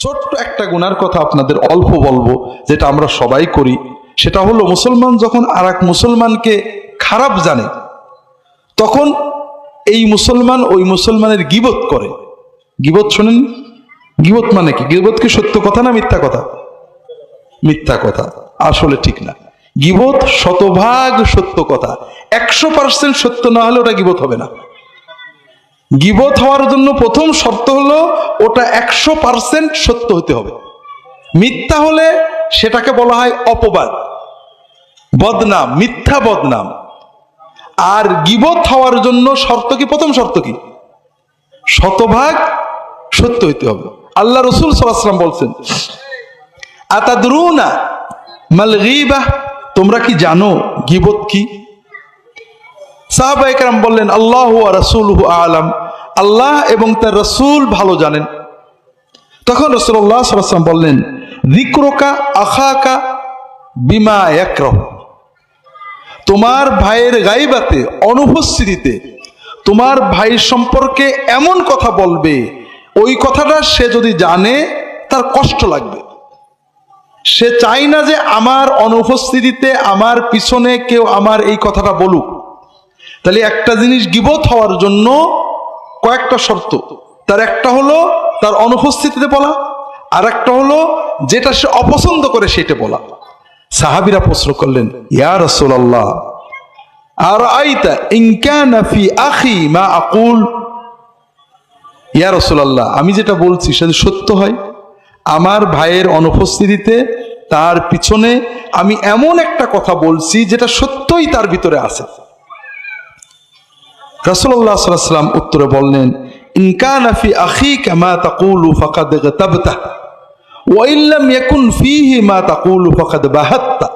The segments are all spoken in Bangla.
ছোট্ট একটা গুনার কথা আপনাদের অল্প বলব, যেটা আমরা সবাই করি। সেটা হলো, মুসলমান যখন আর মুসলমানকে খারাপ জানে, তখন এই মুসলমান ওই মুসলমানের গিবত করে। গিবত শোনেন? গিবত মানে কি? গিবত কি সত্য কথা না মিথ্যা কথা? মিথ্যা কথা। আসলে ঠিক না। গিবত শতভাগ সত্য কথা। একশো পার্সেন্ট সত্য না হলে ওটা গিবত হবে না। গিবত হওয়ার জন্য প্রথম শর্ত হলো ওটা একশো পার্সেন্ট সত্য হতে হবে। মিথ্যা হলে সেটাকে বলা হয় অপবাদ। বদনাম, মিথ্যা বদনাম। আর গিবত হওয়ার জন্য শর্ত কি? প্রথম শর্ত কি? শতভাগ সত্য হইতে হবে। আল্লাহ রসুল সাল্লাম বলছেন, আতাদরুনা মাল গিবাহ তোমরা কি জানো গিবত কি? সাহাবা একরাম বললেন, আল্লাহ রসুল আলাম। আল্লাহ এবং তার রসুল ভালো জানেন। তখন রসুল্লাহ সাল্লাম বললেন দিক্রোকা আখাকা বিমা একরহ তোমার ভাইয়ের গাইবাতে, অনুপস্থিতিতে তোমার ভাই সম্পর্কে এমন কথা বলবে, ওই কথাটা সে যদি জানে, তার কষ্ট লাগবে। সে চাই না যে আমার অনুপস্থিতিতে, আমার পিছনে কেউ আমার এই কথাটা বলুক। তাহলে একটা জিনিস গিবত হওয়ার জন্য কয়েকটা শর্ত। তার একটা হলো তার অনুপস্থিতিতে বলা আর একটা হলো যেটা সে অপছন্দ করে সেটা বলা। সাহাবিরা প্রশ্ন করলেন, ইয়া রসুল্লাহ আর আইতা ইনকানা ফি আখি মা আকুল? ইয়া রসুল্লাহ আমি যেটা বলছি সেটা সত্য হয়, আমার ভাইয়ের অনুপস্থিতিতে তার পিছনে আমি এমন একটা কথা বলছি যেটা সত্যই তার ভিতরে আছে। আলাইহি সাল্লাম উত্তরে বললেন ইনকানা ফি আখিকা মা তাকুলু ফাকাদ গতাবতা, ওয়া ইল্লাম ইয়াকুন ফিহি মা তাকুলু ফাকাদ বাহাত্তা।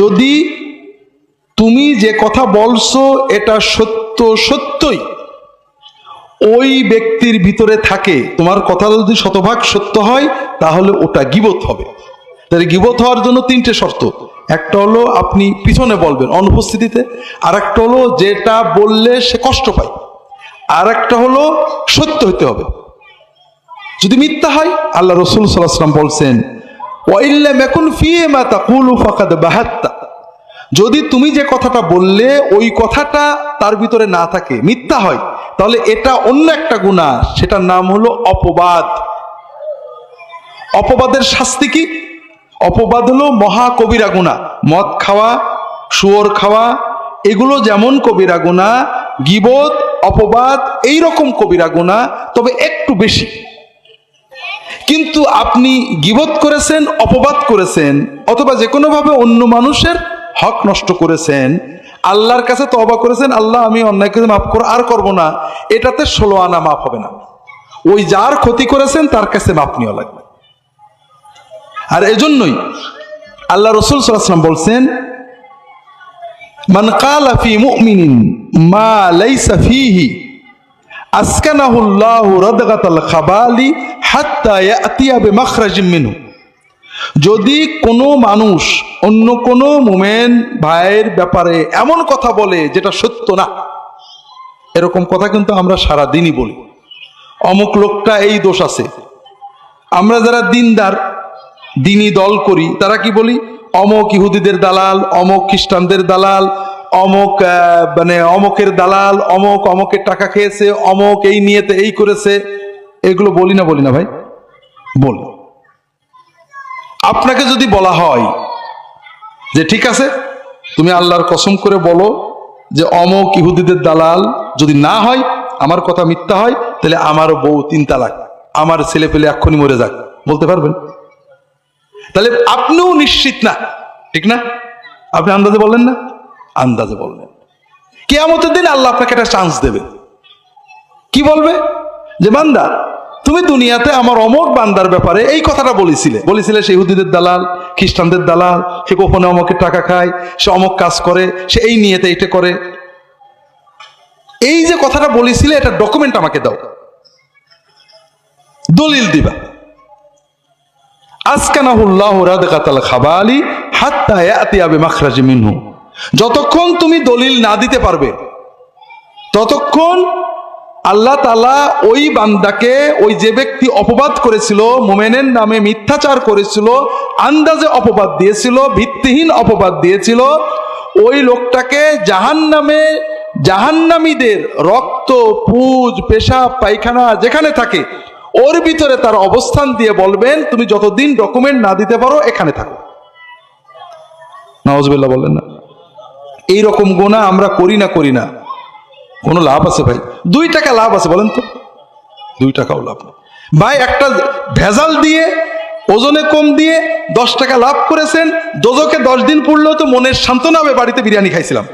যদি তুমি যে কথা বলছো এটা সত্য সত্যই, ওই ব্যক্তির ভিতরে থাকে, তোমার কথা যদি শতভাগ সত্য হয়, তাহলে ওটা গিবত হবে। তাহলে গিবত হওয়ার জন্য তিনটে শর্ত। একটা হলো আপনি পিছনে বলবেন অনুপস্থিতিতে আর একটা হলো যেটা বললে সে কষ্ট পায় আর একটা হলো সত্য হতে হবে। যদি মিথ্যা হয়, আল্লাহ রসুল সাল্লাম বলছেন ওয়াইল্লাম এখন ফিয়ে মা তাকুলু ফাকাদ বাহাত্তা। যদি তুমি যে কথাটা বললে, ওই কথাটা তার ভিতরে না থাকে, মিথ্যা হয়, তাহলে এটা অন্য একটা গুণা সেটার নাম হলো অপবাদ। অপবাদের শাস্তি কি? অপবাদ হলো মহা কবিরা গুণা। মদ খাওয়া, শুয়োর খাওয়া, এগুলো যেমন কবিরা গুণা, গিবত, অপবাদ এই রকম কবিরা গুণা, তবে একটু বেশি। কিন্তু আপনি গিবত করেছেন, অপবাদ করেছেন, অথবা যে কোনোভাবে অন্য মানুষের হক নষ্ট করেছেন, আল্লাহর কাছে তবা করেছেন, আল্লাহ, আমি অন্যায় কিছু মাফ করো, আর করব না। এটাতে ষোলো আনা মাফ হবে না। ওই যার ক্ষতি করেছেন, তার কাছে মাপ নেওয়া লাগবে। আর এজন্যই আল্লাহ রসুল সাল্লাম বলছেন, মান কালা ফি মুমিনিন মা লাইসা ফিহি আসকানাহুল্লাহু রাদগাতাল খাবালি হাত্তা ইয়াতিয়া বিমাখরাজিম মিনহু। যদি কোনো মানুষ অন্য কোনো মোমেন ভাইয়ের ব্যাপারে এমন কথা বলে যেটা সত্য না, এরকম কথা কিন্তু আমরা সারা দিনই বলি। অমুক লোকটা এই দোষ আছে। আমরা যারা দিনদার দিনই দল করি। তারা কি বলি? অমক ইহুদিদের দালাল, অমক খ্রিস্টানদের দালাল, অমক মানে অমকের দালাল, অমক অমকের টাকা খেয়েছে, অমক এই নিয়েতে এই করেছে। এগুলো বলি না বলি না ভাই। বলি। আপনাকে যদি বলা হয় যে ঠিক আছে, তুমি আল্লাহর কসম করে বলো যে অমক ইহুদিদের দালাল যদি না হয়, আমার কথা মিথ্যা হয়, তাহলে আমারও বউ তিন তালাক আমার ছেলে পেলে এক্ষুনি মরে যাক। বলতে পারবেন? তাহলে আপনিও নিশ্চিত না, ঠিক না? আপনি আন্দাজে বললেন না? আন্দাজে বললেন কেয়ামতের দিন আল্লাহ আপনাকে একটা চান্স দেবে। কি বলবে? যে, বান্দা, তুমি দুনিয়াতে আমার অমক বান্দার ব্যাপারে এই কথাটা বলেছিলে। বলেছিলে সে ইহুদিদের দালাল, খ্রিস্টানদের দালাল, সে গোপনে অমকের টাকা খায়, সে অমক কাজ করে, সে এই নিয়েতে এটা করে। এই যে কথাটা বলেছিলে, এটা ডকুমেন্ট আমাকে দাও। দলিল দিবা। ইয়াতিয়া বিমাখরাজি মিনহু। যতক্ষণ তুমি দলিল না দিতে পারবে, ততক্ষণ আল্লাহ তালা ওই বান্দাকে, ওই যে ব্যক্তি অপবাদ করেছিল, মোমেনের নামে মিথ্যাচার করেছিল, আন্দাজে অপবাদ দিয়েছিল, ভিত্তিহীন অপবাদ দিয়েছিল, ওই লোকটাকে জাহান নামে জাহান্নামীদের রক্ত, পুজ, পেশাব, পায়খানা যেখানে থাকে ওর ভিতরে তার অবস্থান দিয়ে বলবেন, তুমি যতদিন ডকুমেন্ট না দিতে পারো, এখানে থাকো। নওয়াজ বললেন না। এই রকম গোনা আমরা করি না করি না। কোনো লাভ আছে ভাই? দুই টাকা লাভ আছে, বলেন তো। দুই টাকাও লাভ নেই। ভাই, একটা ভেজাল দিয়ে, ওজনে কম দিয়ে দশ টাকা লাভ করেছেন দোজকে দশ দিন পড়লেও তো মনের সান্ত্বনা হবে, বাড়িতে বিরিয়ানি খাইছিলাম।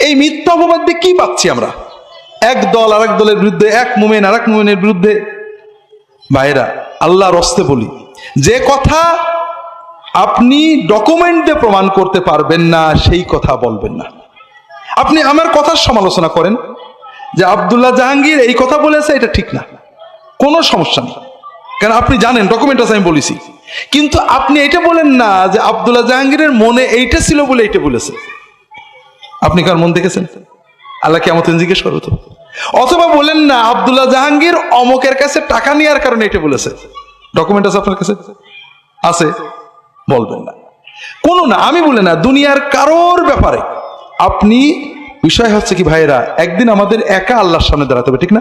এই মিথ্যা অপবাদ দিয়ে কি পাচ্ছি আমরা? এক দল আরেক দলের বিরুদ্ধে, এক মুমেন আরেক মুমেনের বিরুদ্ধে ভাইরা আল্লাহ রস্তে বলি, যে কথা আপনি ডকুমেন্টে প্রমাণ করতে পারবেন না, সেই কথা বলবেন না। আপনি আমার কথার সমালোচনা করেন যে আবদুল্লাহ জাহাঙ্গীর এই কথা বলেছে, এটা ঠিক না। কোনো সমস্যা নেই। কারণ আপনি জানেন ডকুমেন্ট আছে আমি বলেছি। কিন্তু আপনি এটা বলেন না যে আব্দুল্লাহ জাহাঙ্গীরের মনে এইটা ছিল বলে এইটা বলেছে। আপনি কার মন দেখেছেন? আল্লাহ কেমন জিজ্ঞেস করো তো। অথবা বলেন না, আব্দুল্লাহ জাহাঙ্গীর অমকের কাছে টাকা নেওয়ার কারণে এটা বলেছে। ডকুমেন্ট আছে আপনার কাছে? আছে। বলবেন না। কোনো না, আমি বলে না, দুনিয়ার কারোর ব্যাপারে। আপনি, বিষয় হচ্ছে কি ভাইরা একদিন আমাদের একা আল্লাহর সামনে দাঁড়াতে হবে, ঠিক না?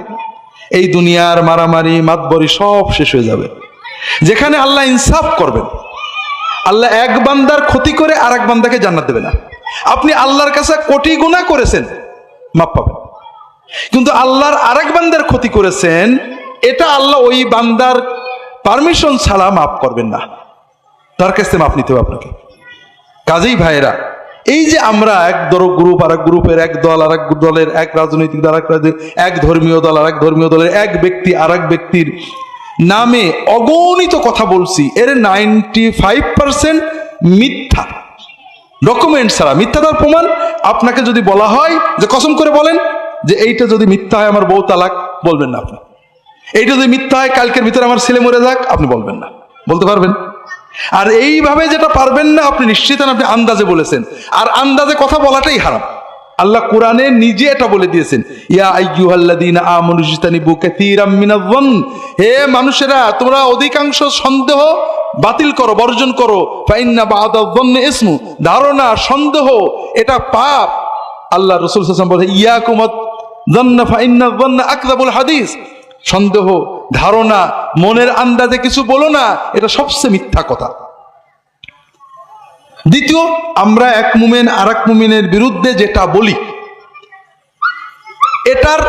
এই দুনিয়ার মারামারি, মাতবরি সব শেষ হয়ে যাবে। যেখানে আল্লাহ ইনসাফ করবেন, আল্লাহ এক বান্দার ক্ষতি করে আর এক বান্দাকে জান্নাত দেবে না। আপনি আল্লাহর কাছে কোটি গুণা করেছেন, মাপ পাবেন। কিন্তু আল্লাহর আরেক বান্দার ক্ষতি করেছেন, এটা আল্লাহ ওই বান্দার পারমিশন ছাড়া মাফ করবেন না। তার কাছ মাপ নিতে হবে আপনাকে। কাজেই ভাইয়েরা, এই যে আমরা এক দর গ্রুপ আর এক গ্রুপের এক দল আর এক দলের এক রাজনৈতিক দল আর এক ধর্মীয় দল আর এক ধর্মীয় দলের এক ব্যক্তি আর এক ব্যক্তির নামে অগণিত কথা বলছি। এর নাইনটি ফাইভ পার্সেন্ট মিথ্যা। ডকুমেন্ট ছাড়া। মিথ্যাটার প্রমাণ আপনাকে যদি বলা হয়, যে কসম করে বলেন যে এইটা যদি মিথ্যা হয় আমার বউ তালাক, বলবেন না আপনি। এইটা যদি মিথ্যা হয় কালকের ভিতরে আমার ছেলে মরে যাক, আপনি বলবেন না। বলতে পারবেন? আর এইভাবে যেটা পারবেন না, আপনি নিশ্চিত আপনি আন্দাজে বলেছেন। আর আন্দাজে কথা বলাটাই হারাম। আল্লাহ কোরআনে নিজে এটা বলে দিয়েছেন, ইয়া হে মানুষেরা, তোমরা অধিকাংশ সন্দেহ বাতিল করো, বর্জন করো। ধারণা, সন্দেহ, এটা পাপ। আল্লাহ রাসূল বলে ইয়াকুমাত যন্না হাদিস। সন্দেহ, ধারণা, মনের আন্দাজে কিছু বলো না, এটা সবচেয়ে মিথ্যা কথা। দ্বিতীয়, আমরা এক মুমেন আর এক মুমেনের বিরুদ্ধে যেটা বলি, এটার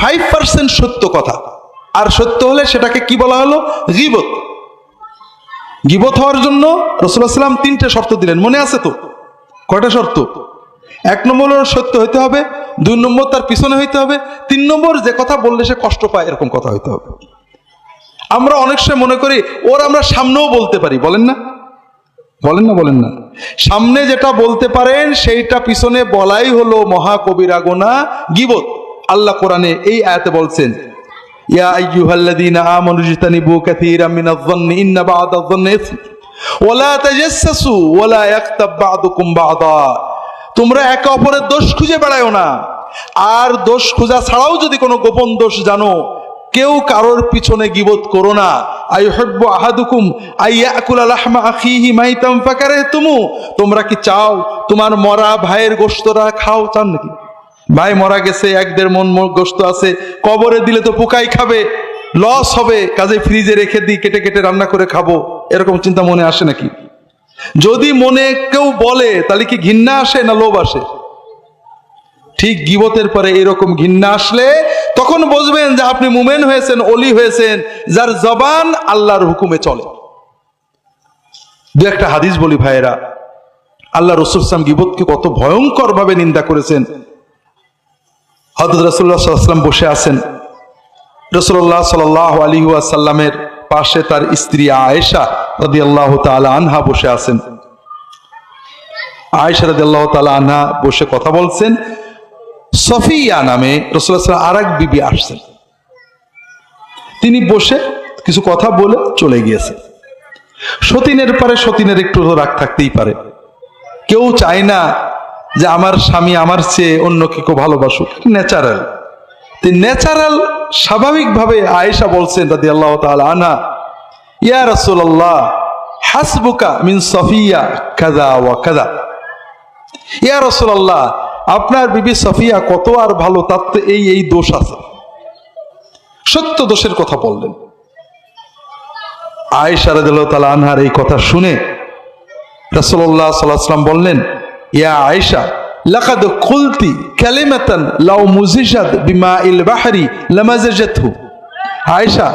ফাইভ পার্সেন্ট সত্য কথা। আর সত্য হলে সেটাকে কি বলা হলো? গিবত। গিবত হওয়ার জন্য রসুল্লাহ সাল্লাম তিনটে শর্ত দিলেন। মনে আছে তো? কয়টা শর্ত? এক নম্বর সত্য হইতে হবে, দুই নম্বর তার পিছনে হইতে হবে, তিন নম্বর যে কথা বললে সে কষ্ট পায়, এরকম কথা হইতে হবে। আমরা অনেক সময় মনে করি, ওর আমরা সামনেও বলতে পারি, বলেন না? বলেন না বলেন না। সামনে যেটা বলতে পারেন, সেইটা পিছনে বলাই হলো মহাকবিরা গোনা গিবত। আল্লাহ কোরআনে এই আয়াতে বলছেন, ইয়া আইয়ুহাল্লাযীনা আমানু ইজতানিবু কাসীরাম মিনায-যন্নি তোমরা একে অপরের দোষ খুঁজে বেড়ায়ও না। আর দোষ খোঁজা ছাড়াও যদি কোনো গোপন দোষ জানো, কেউ কারোর পিছনে গিবোধ করো না। আই হব্বু আহাদুকুম আইয়াকুলা লাহমা আখিহি মাইতাম ফাকারাহতুমু তোমরা কি চাও তোমার মরা ভাইয়ের গোশতরা খাও চান নাকি? ভাই মরা গেছে, এক দেড় মন গোশত আছে, কবরে দিলে তো পোকাই খাবে, লস হবে, কাজে ফ্রিজে রেখে দিই, কেটে কেটে রান্না করে খাব। এরকম চিন্তা মনে আসে নাকি? যদি মনে কেউ বলে, তাহলে কি ঘৃণা আসে না লোভ আসে? ঠিক গিবতের পরে এরকম ঘৃণা আসলে তখন বুঝবেন যে আপনি মুমেন হয়েছেন, অলি হয়েছেন, যার জবান আল্লাহর হুকুমে চলে। দু একটা হাদিস বলি ভাইয়েরা, আল্লাহ রসুল সালাম গিবতকে কত ভয়ঙ্কর ভাবে নিন্দা করেছেন। হজরত রসুল্লাহ সাল্লাম বসে আছেন। রসুল্লাহ সাল আলী সাল্লামের পাশে তার স্ত্রী আয়েশা রদি আল্লাহ তালা আনহা বসে আছেন। আয়েশা রদি আল্লাহ তালা আনহা বসে কথা বলছেন। সফিয়া নামে রসুল্লাহ আর এক বিবি আসছেন। তিনি বসে কিছু কথা বলে চলে গিয়েছে সতীনের পরে সতীনের একটু রাগ থাকতেই পারে। কেউ চায় না যে আমার স্বামী আমার চেয়ে অন্য কেউ ভালোবাসুক। ন্যাচারাল ন্যাচারাল স্বাভাবিকভাবে আয়েশা বলছেন রাদি আল্লাহ আনহা, ইয়া রাসূলুল্লাহ, হাসবুকা মিন সফিয়া কাযা ওয়া কাযা? ইয়া রাসূলুল্লাহ, আপনার বিবি সফিয়া কত আর ভালো তার তো এই এই দোষ আছে। সত্য দোষের কথা বললেন। আয়েশা রাদিয়াল্লাহু তাআলা আনহার এই কথা শুনে রাসূলুল্লাহ সাল্লাল্লাহু আলাইহি বললেন, ইয়া আয়েশা লাকাদ কুলতি কালিমাতান লাউ মুজিজাত বিমাইল বাহরি লামাজাজাতহু আয়েশা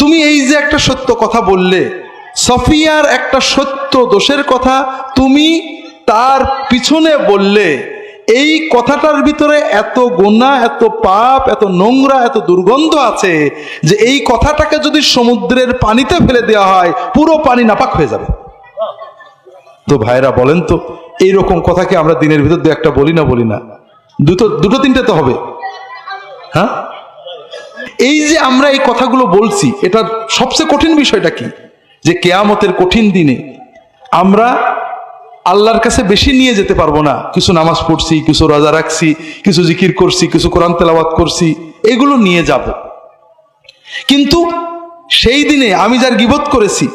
তুমি এই যে একটা সত্য কথা বললে, সফিয়ার একটা সত্য দোষের কথা তুমি তার পিছনে বললে, এই কথাটার ভিতরে এত গোনা এত পাপ, এত নোংরা, এত দুর্গন্ধ আছে যে এই কথাটাকে যদি সমুদ্রের পানিতে ফেলে দেওয়া হয়, পুরো পানি নাপাক হয়ে যাবে। তো ভাইরা বলেন তো এইরকম কথা কি আমরা দিনের ভিতর দু একটা বলি না বলি না। দুটো দুটো তিনটে তো হবে। হ্যাঁ? এই যে আমরা এই কথাগুলো বলছি, এটা সবচেয়ে কঠিন বিষয়টা কি? যে কেয়ামতের কঠিন দিনে আমরা আল্লাহর কাছে বেশি নিয়ে যেতে পারব না। কিছু নামাজ পড়ছি, কিছু রোজা রাখছি, কিছু জিকির করছি, কিছু কোরআন তেলাওয়াত করছি, এগুলো নিয়ে যাব। কিন্তু সেই দিনে আমি যার গিবত করেছি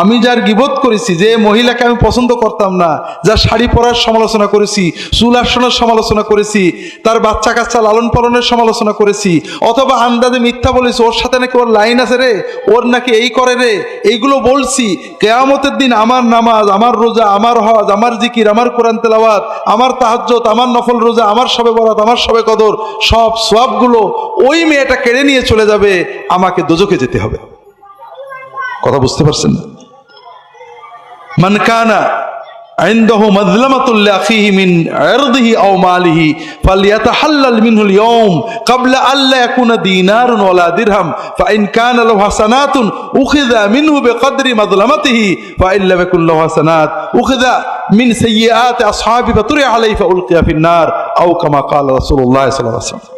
আমি যার গিবোধ করেছি, যে মহিলাকে আমি পছন্দ করতাম না, যার শাড়ি পরার সমালোচনা করেছি, চুল আসনের সমালোচনা করেছি, তার বাচ্চা কাচ্চা লালন পালনের সমালোচনা করেছি, অথবা আন্দাজে মিথ্যা বলেছি, ওর সাথে নাকি ওর লাইন আছে রে, ওর নাকি এই করে রে, এইগুলো বলছি, কেয়ামতের দিন আমার নামাজ, আমার রোজা, আমার হজ, আমার জিকির, আমার কোরআন তেলাওয়াত, আমার তাহাজ্জত আমার নফল রোজা, আমার সবে বরাত, আমার সবে কদর, সব সবগুলো ওই মেয়েটা কেড়ে নিয়ে চলে যাবে, আমাকে দোজকে যেতে হবে। কথা বুঝতে পারছেন? না من كان عنده مظلمة لأخيه من عرضه أو ماله فليتحلل منه اليوم قبل أن لا يكون دينار ولا درهم فإن كان له حسنات أخذ منه بقدر مظلمته فإن لم يكن له حسنات أخذ من سيئات أصحابه فطرح عليه فألقي في النار أو كما قال رسول الله صلى الله عليه وسلم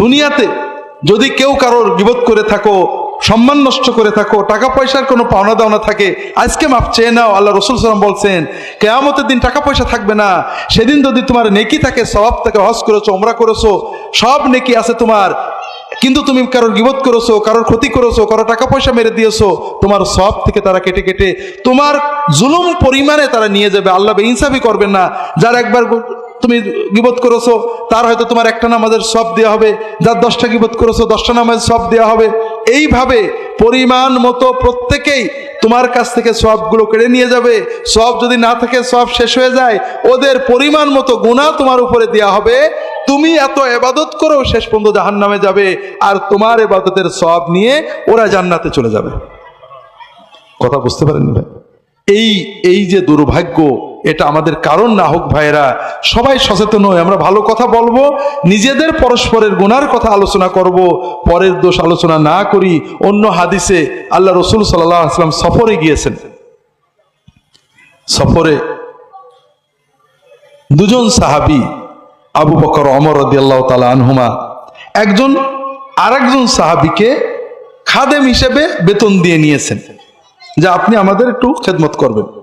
দুনিয়াতে যদি কেউ কারোর গিবত করে থাকো সম্মান নষ্ট করে থাকো, টাকা পয়সার কোনো পাওনা দাওনা থাকে, আজকে মাফ চেয়ে নাও, আল্লাহ রসুল সালাম বলছেন, কেয়ামতের দিন টাকা পয়সা থাকবে না, সেদিন যদি তোমার নেকি থাকে স্বভাব থেকে, হজ করেছ ওমরা করেছ, সব নেকি আছে তোমার, কিন্তু তুমি কারোর গিবত করেছ, কারোর ক্ষতি করেছ কারও টাকা পয়সা মেরে দিয়েছ, তোমার সব থেকে তারা কেটে কেটে, তোমার জুলুম পরিমাণে তারা নিয়ে যাবে, আল্লাহ ইনসাফি করবেন না, যার একবার তুমি গিবত করেছ, তার হয়তো তোমার একটা নামাজের সব দেওয়া হবে, যার দশটা গিবত করেছ, দশটা নামাজের সব দেওয়া হবে এইভাবে পরিমাণ মতো প্রত্যেকেই তোমার কাছ থেকে সবগুলো কেড়ে নিয়ে যাবে। সব যদি না থাকে, সব শেষ হয়ে যায়। ওদের পরিমাণ মতো গুণা তোমার উপরে দেওয়া হবে। তুমি এত এবাদত করো শেষ পর্যন্ত জাহান নামে যাবে। আর তোমার এবাদতের সব নিয়ে ওরা জান্নাতে চলে যাবে। কথা বুঝতে পারেন ভাই? এই এই যে দুর্ভাগ্য এটা আমাদের কারণ না হোক ভাইরা সবাই সচেতন হই আমরা ভালো কথা বলব, নিজেদের পরস্পরের গুনার কথা আলোচনা করব, পরের দোষ আলোচনা না করি, অন্য হাদিসে আল্লাহ রসুল সাল্লাহ আসলাম সফরে গিয়েছেন। সফরে দুজন সাহাবি, আবু বকর অমর রদিয়াল্লাহ তালা আনহুমা, একজন আরেকজন সাহাবিকে খাদেম হিসেবে বেতন দিয়ে নিয়েছেন। যে আপনি আমাদের একটু খেদমত করবেন।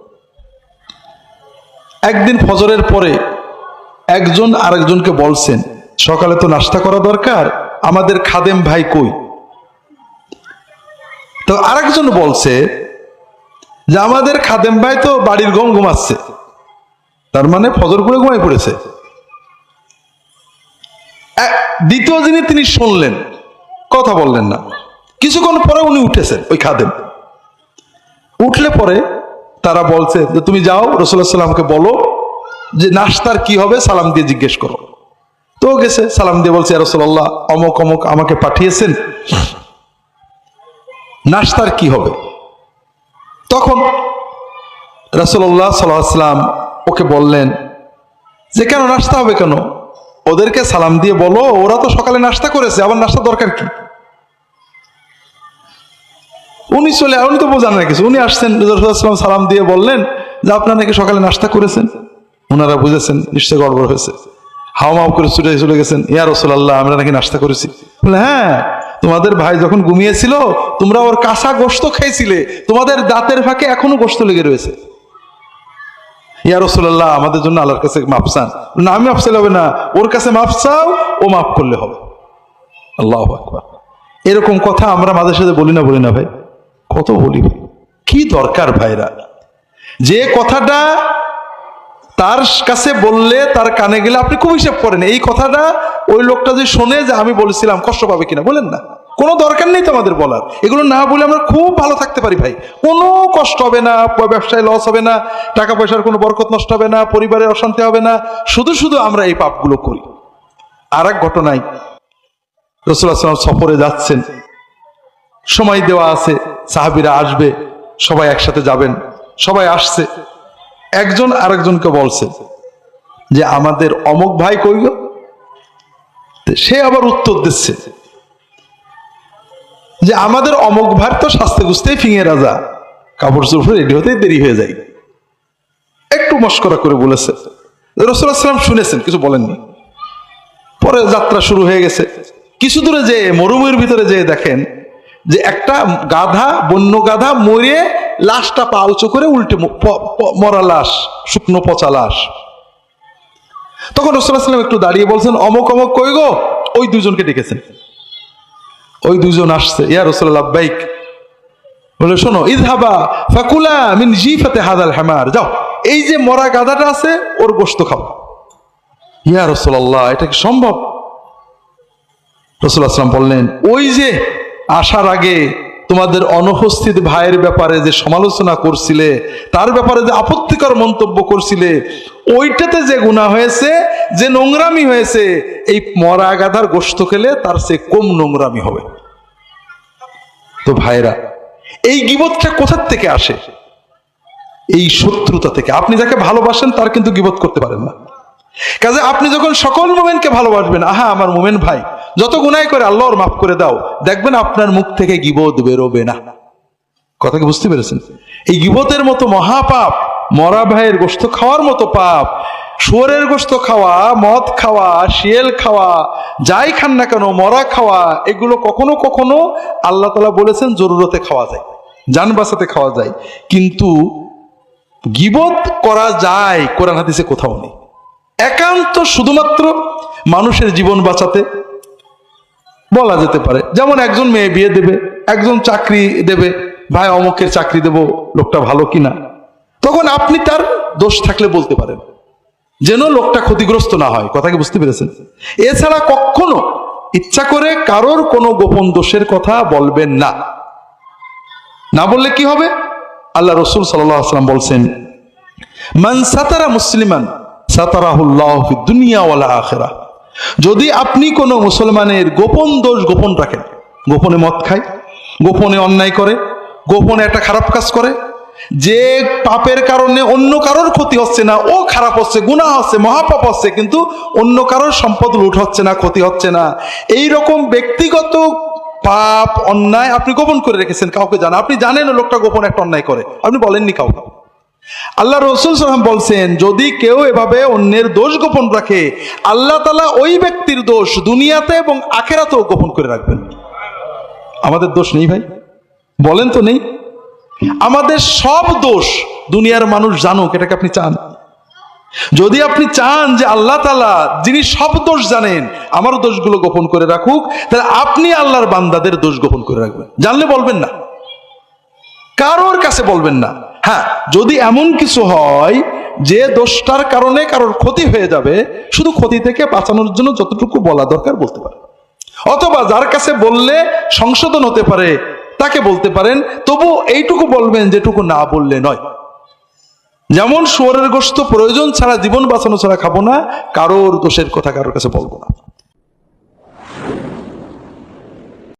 একদিন ফজরের পরে একজন আরেকজনকে বলছেন, সকালে তো নাস্তা করা দরকার, আমাদের খাদেম ভাই কই? তো আরেকজন বলছে যে, আমাদের খাদেম ভাই তো বাড়ির গম ঘুমাচ্ছে, তার মানে ফজর করে ঘুমাই পড়েছে। দ্বিতীয় দিনে তিনি শুনলেন, কথা বললেন না। কিছুক্ষণ পরে উনি উঠেছেন, ওই খাদেম। উঠলে পরে তারা বলছে যে, তুমি যাও রসুল্লাহ সাল্লামকে বলো যে নাস্তার কি হবে সালাম দিয়ে জিজ্ঞেস করো। তো গেছে, সালাম দিয়ে বলছে রসল্লাহ অমক অমক আমাকে পাঠিয়েছেন। নাস্তার কি হবে? তখন রসল্লাহ সাল্লাম ওকে বললেন, যে কেন নাস্তা হবে কেন? ওদেরকে সালাম দিয়ে বলো, ওরা তো সকালে নাস্তা করেছে, আবার নাস্তা দরকার কি? উনি চলে উনি তো বোঝান না কিছু। উনি আসছেন রসুলাম সালাম দিয়ে বললেন যে আপনারা নাকি সকালে নাস্তা করেছেন? ওনারা বুঝেছেন, নিশ্চয় গড়বড় হয়েছে। হাও মাও করে ছুটে চলে গেছেন, ইয়া রসুল্লাহ আমরা নাকি নাস্তা করেছি। বলে হ্যাঁ তোমাদের ভাই যখন ঘুমিয়েছিল, তোমরা ওর কাঁচা গোস্ত খেয়েছিলে, তোমাদের দাঁতের ফাঁকে এখনও গোস্ত লেগে রয়েছে। ইয়া রসুল্লাহ আমাদের জন্য আল্লাহর কাছে মাপ চান। না, আমি মাপ চাইলে হবে না, ওর কাছে মাপ চাও, ও মাফ করলে হবে। আল্লাহ এরকম কথা আমরা মাঝে সাথে বলি না বলি না ভাই। কত বলি কি দরকার ভাইরা? যে কথাটা তার কাছে বললে তার কানে গেলে আপনি খুব হিসাব করেন। এই কথাটা ওই লোকটা যে শোনে যে আমি বলেছিলাম, কষ্ট পাবে কিনা, বলেন না। কোনো দরকার নেই তো আমাদের বলার। এগুলো না বলে আমরা খুব ভালো থাকতে পারি ভাই। কোনো কষ্ট হবে না, ব্যবসায় লস হবে না, টাকা পয়সার কোনো বরকত নষ্ট হবে না পরিবারের অশান্তি হবে না। শুধু শুধু আমরা এই পাপগুলো করি। আর এক ঘটনায় রসুল্লাহ সফরে যাচ্ছেন। সময় দেওয়া আছে। সাহাবিরা আসবে, সবাই একসাথে যাবেন। সবাই আসছে। একজন আরেকজনকে বলছে যে, আমাদের অমুক ভাই কই গো? তো সে আবার উত্তর দিচ্ছে যে, আমাদের অমুক ভাই তো শাস্তে গুছতেই ফিঙে রাজা। কাপড় চোপড় রেডি হতেই দেরি হয়ে যায়। একটু মস্করা করে বলেছে। রসুলাম শুনেছেন, কিছু বলেননি। পরে যাত্রা শুরু হয়ে গেছে। কিছু দূরে যেয়ে, মরুভূমির ভিতরে যেয়ে দেখেন যে একটা গাধা, বন্য গাধা মরে লাশটা পা উঁচু করে উল্টে মরা লাশ, শুকনো পচা লাশ। তখন রসুল্লাহাম একটু দাঁড়িয়ে বলছেন, অমক অমক, কই গো? ওই দুজনকে ডেকেছেন। ওই দুজন আসছে, ইয়া রসুল্লাহ বাইক। বলে, শোনো ইদহাবা ফাকুলা মিন জি জিফাতে হাদাল হামার। যাও, এই যে মরা গাধাটা আছে, ওর গোস্ত খাও। ইয়া রসুল্লাহ এটা কি সম্ভব? রসুল আসলাম বললেন, ওই যে আসার আগে তোমাদের অনুপস্থিত ভাইয়ের ব্যাপারে যে সমালোচনা করছিলে, তার ব্যাপারে যে আপত্তিকর মন্তব্য করছিলে, ওইটাতে যে গুণা হয়েছে, যে নোংরামি হয়েছে, এই মরা গাধার গোস্ত খেলে তার সে কম নোংরামি হবে। তো ভাইরা এই গিবতটা কোথার থেকে আসে? এই শত্রুতা থেকে। আপনি যাকে ভালোবাসেন, তার কিন্তু গিবত করতে পারেন না। কাজে আপনি যখন সকল মোমেনকে ভালোবাসবেন, আহা, আমার মোমেন ভাই, যত গুনাই করে আল্লাহর মাফ করে দাও, দেখবেন আপনার মুখ থেকে গিবত বেরোবে না। কথা কি বুঝতে পেরেছেন? এই গিবতের মতো মহাপাপ, মরা ভাইয়ের গোস্ত খাওয়ার মতো পাপ, শুয়োরের গোস্ত খাওয়া, মদ খাওয়া, শিয়েল খাওয়া, যাই খান না কেন, মরা খাওয়া, এগুলো কখনো কখনো আল্লাহ তালা বলেছেন জরুরতে খাওয়া যায়, যান বাঁচাতে খাওয়া যায়। কিন্তু গিবত করা যায়, কোরআন হাদিসে কোথাও নেই। একান্ত শুধুমাত্র মানুষের জীবন বাঁচাতে বলা যেতে পারে। যেমন একজন মেয়ে বিয়ে দেবে, একজন চাকরি দেবে, ভাই অমুকের চাকরি দেব, লোকটা ভালো কিনা। তখন আপনি তার দোষ থাকলে বলতে পারেন, যেন লোকটা ক্ষতিগ্রস্ত না হয়। কথাকে বুঝতে পেরেছেন? এছাড়া কখনো ইচ্ছা করে কারোর কোনো গোপন দোষের কথা বলবেন না। না বললে কি হবে? আল্লাহ রসুল সাল্লাম বলছেন মানসাতারা মুসলিমান সাতারাহুল্লাহ ফিদ দুনিয়া ওয়ালা আখেরা। যদি আপনি কোনো মুসলমানের গোপন দোষ গোপন রাখেন, গোপনে মদ খায়, গোপনে অন্যায় করে, গোপনে একটা খারাপ কাজ করে, যে পাপের কারণে অন্য কারোর ক্ষতি হচ্ছে না, ও খারাপ হচ্ছে গুণা হচ্ছে, মহাপাপ হচ্ছে, কিন্তু অন্য কারোর সম্পদ লুট হচ্ছে না, ক্ষতি হচ্ছে না এই রকম ব্যক্তিগত পাপ, অন্যায় আপনি গোপন করে রেখেছেন কাউকে জানা। আপনি জানেন লোকটা গোপন একটা অন্যায় করে। আপনি বলেননি কাউকে। আল্লাহ রসুল সাল্লাম বলছেন, যদি কেউ এভাবে অন্যের দোষ গোপন রাখে, আল্লাহ তালা ওই ব্যক্তির দোষ দুনিয়াতে এবং আখেরাতেও গোপন করে রাখবেন। আমাদের দোষ নেই ভাই। বলেন তো নেই। আমাদের সব দোষ দুনিয়ার মানুষ জানুক, এটাকে আপনি চান। যদি আপনি চান যে আল্লাহ তালা যিনি সব দোষ জানেন আমার দোষগুলো গোপন করে রাখুক, তাহলে আপনি আল্লাহর বান্দাদের দোষ গোপন করে রাখবেন। জানলে বলবেন না। কারোর কাছে বলবেন না। হ্যাঁ যদি এমন কিছু হয় যে দোষটার কারণে কারোর ক্ষতি হয়ে যাবে, শুধু ক্ষতি থেকে বাঁচানোর জন্য যতটুকু বলা দরকার বলতে পারে। অথবা যার কাছে বললে সংশোধন হতে পারে, তাকে বলতে পারেন, তবু এইটুকু বলবেন যেটুকু না বললে নয়। যেমন শুয়োরের গোস্ত প্রয়োজন ছাড়া, জীবন বাঁচানো ছাড়া খাব না, কারোর দোষের কথা কারোর কাছে বলব না।